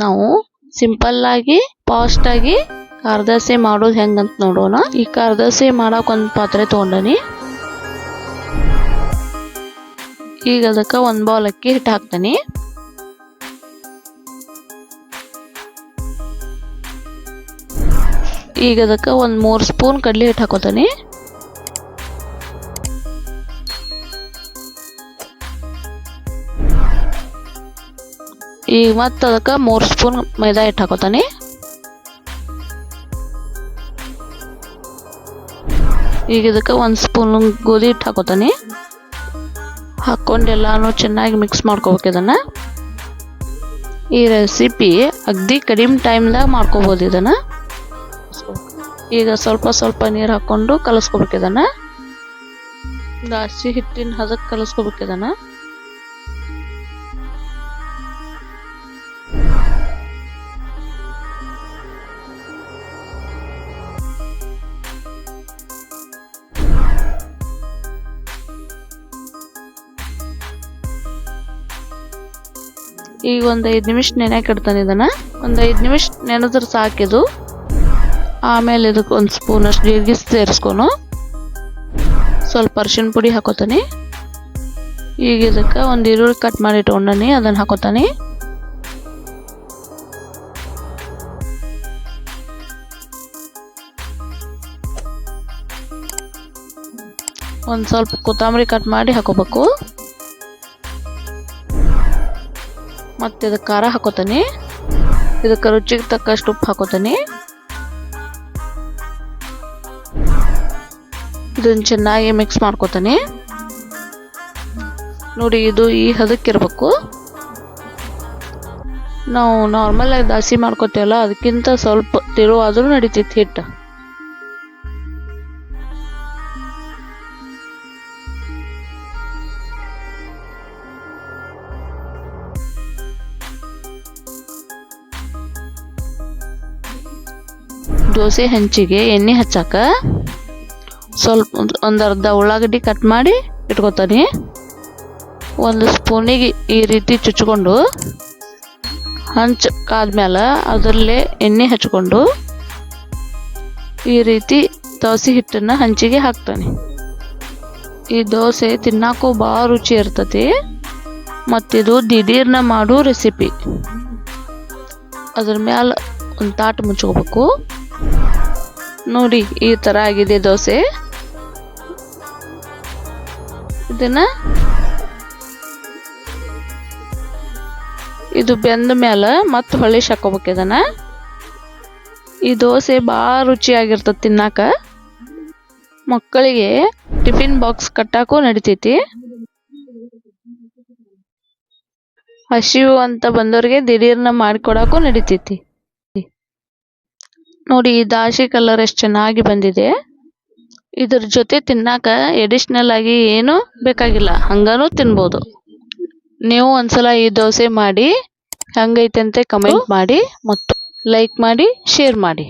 ನಾವು ಸಿಂಪಲ್ ಆಗಿ ಫಾಸ್ಟ್ ಆಗಿ ಖಾರ ದೋಸೆ ಮಾಡೋದು ಹೆಂಗಂತ ನೋಡೋಣ. ಈ ಖಾರ ದೋಸೆ ಮಾಡಕ್ ಒಂದ್ ಪಾತ್ರೆ ತೊಗೊಂಡನಿ. ಈಗ ಅದಕ್ಕ ಒಂದ್ ಬೌಲ್ ಅಕ್ಕಿ ಹಿಟ್ಟು ಹಾಕ್ತಾನೆ. ಈಗ ಅದಕ್ಕ ಒಂದ್ ಮೂರ್ ಸ್ಪೂನ್ ಕಡಲೆ ಹಿಟ್ಟು ಹಾಕೋತಾನಿ. ಈಗ ಮತ್ತೆ ಅದಕ್ಕೆ ಮೂರು ಸ್ಪೂನ್ ಮೈದಾ ಹಿಟ್ಟು ಹಾಕೋತಾನೆ. ಈಗ ಇದಕ್ಕೆ ಒಂದು ಸ್ಪೂನ್ ಗೋಧಿ ಹಿಟ್ಟು ಹಾಕೋತಾನೆ. ಹಾಕ್ಕೊಂಡು ಎಲ್ಲಾನು ಚೆನ್ನಾಗಿ ಮಿಕ್ಸ್ ಮಾಡ್ಕೋಬೇಕು ಇದನ್ನು. ಈ ರೆಸಿಪಿ ಅಗ್ದಿ ಕಡಿಮೆ ಟೈಮ್ದಾಗ ಮಾಡ್ಕೋಬೋದು ಇದನ್ನು. ಈಗ ಸ್ವಲ್ಪ ಸ್ವಲ್ಪ ನೀರು ಹಾಕ್ಕೊಂಡು ಕಲಿಸ್ಕೋಬೇಕು ಇದನ್ನು. ದಾಸಿ ಹಿಟ್ಟಿನ ಹದಕ್ಕೆ ಕಲಿಸ್ಕೋಬೇಕು ಇದನ್ನು. ಈಗ ಒಂದು ಐದು ನಿಮಿಷ ನೆನೆಯಕ್ಕೆ ಇಡ್ತಾನೆ ಇದನ್ನು. ಒಂದು ಐದು ನಿಮಿಷ ನೆನೆದ್ರೆ ಸಾಕಿದು ಆಮೇಲೆ ಇದಕ್ಕೆ ಒಂದು ಸ್ಪೂನ್ ಅಷ್ಟು ಜೀರಿಗೆ ಸೇರಿಸ್ಕೊನು. ಸ್ವಲ್ಪ ಅರ್ಶಿನ ಪುಡಿ ಹಾಕೋತಾನೆ. ಈಗ ಇದಕ್ಕೆ ಒಂದು ಈರುಳ್ಳಿ ಕಟ್ ಮಾಡಿ ಅದನ್ನು ಹಾಕೋತಾನೆ. ಒಂದು ಸ್ವಲ್ಪ ಕೊತ್ತಂಬರಿ ಕಟ್ ಮಾಡಿ ಹಾಕೋಬೇಕು. ಮತ್ತು ಇದಕ್ಕೆ ಖಾರ ಹಾಕೋತಾನೆ. ಇದಕ್ಕೆ ರುಚಿಗೆ ತಕ್ಕಷ್ಟು ಉಪ್ಪು ಹಾಕೋತಾನೆ. ಇದನ್ನ ಚೆನ್ನಾಗಿ ಮಿಕ್ಸ್ ಮಾಡ್ಕೋತಾನೆ. ನೋಡಿ, ಇದು ಈ ಹದಕ್ಕಿರಬೇಕು ನಾವು ನಾರ್ಮಲ್ ಆಗಿ ದಾಸಿ ಮಾಡ್ಕೋತೀವಲ್ಲ, ಅದಕ್ಕಿಂತ ಸ್ವಲ್ಪ ತಿರುವಾದರೂ ನಡಿತೈತಿ ಹಿಟ್ಟು. ದೋಸೆ ಹಂಚಿಗೆ ಎಣ್ಣೆ ಹಚ್ಚಾಕ ಸ್ವಲ್ಪ ಒಂದು ಅರ್ಧ ಉಳ್ಳಾಗಡ್ಡಿ ಕಟ್ ಮಾಡಿ ಇಟ್ಕೊತಾನೆ. ಒಂದು ಸ್ಪೂನಿಗೆ ಈ ರೀತಿ ಚುಚ್ಕೊಂಡು ಹಂಚ್ ಕಾದ್ಮೇಲೆ ಅದರಲ್ಲೇ ಎಣ್ಣೆ ಹಚ್ಕೊಂಡು ಈ ರೀತಿ ದೋಸೆ ಹಿಟ್ಟನ್ನು ಹಂಚಿಗೆ ಹಾಕ್ತಾನೆ. ಈ ದೋಸೆ ತಿನ್ನಾಕು ಭಾಳ ರುಚಿ ಇರ್ತತಿ ಮತ್ತಿದು ದಿಢೀರ್ನ ಮಾಡೋ ರೆಸಿಪಿ ಅದ್ರ ಮ್ಯಾಲ ಒಂದು ತಾಟ್ ಮುಚ್ಕೋಬೇಕು. ನೋಡಿ, ಈ ಥರ ಆಗಿದೆ ದೋಸೆ. ಇದನ್ನ ಇದು ಬೆಂದ ಮೇಲೆ ಮತ್ತೆ ಹೊಳಿ ಹಾಕೋಬೇಕು ಇದನ್ನ. ಈ ದೋಸೆ ಭಾಳ ರುಚಿಯಾಗಿರ್ತದೆ ತಿನ್ನಾಕ. ಮಕ್ಕಳಿಗೆ ಟಿಫಿನ್ ಬಾಕ್ಸ್ ಕಟ್ಟಾಕು ನಡಿತೈತಿ. ಹಸಿವು ಅಂತ ಬಂದವ್ರಿಗೆ ದಿಢೀರ್ನ ಮಾಡಿಕೊಡಕ್ಕೂ ನಡಿತೈತಿ. ನೋಡಿ ಈ ದಾಸಿ ಕಲರ್ ಎಷ್ಟು ಚೆನ್ನಾಗಿ ಬಂದಿದೆ. ಇದರ ಜೊತೆ ತಿನ್ನಾಕ ಎಡಿಷ್ನಲ್ ಆಗಿ ಏನು ಬೇಕಾಗಿಲ್ಲ. ಹಂಗಾನು ತಿನ್ಬೋದು. ನೀವು ಒಂದ್ಸಲ ಈ ದೋಸೆ ಮಾಡಿ ಹೆಂಗೈತೆ ಅಂತ ಕಮೆಂಟ್ ಮಾಡಿ ಮತ್ತು ಲೈಕ್ ಮಾಡಿ ಶೇರ್ ಮಾಡಿ.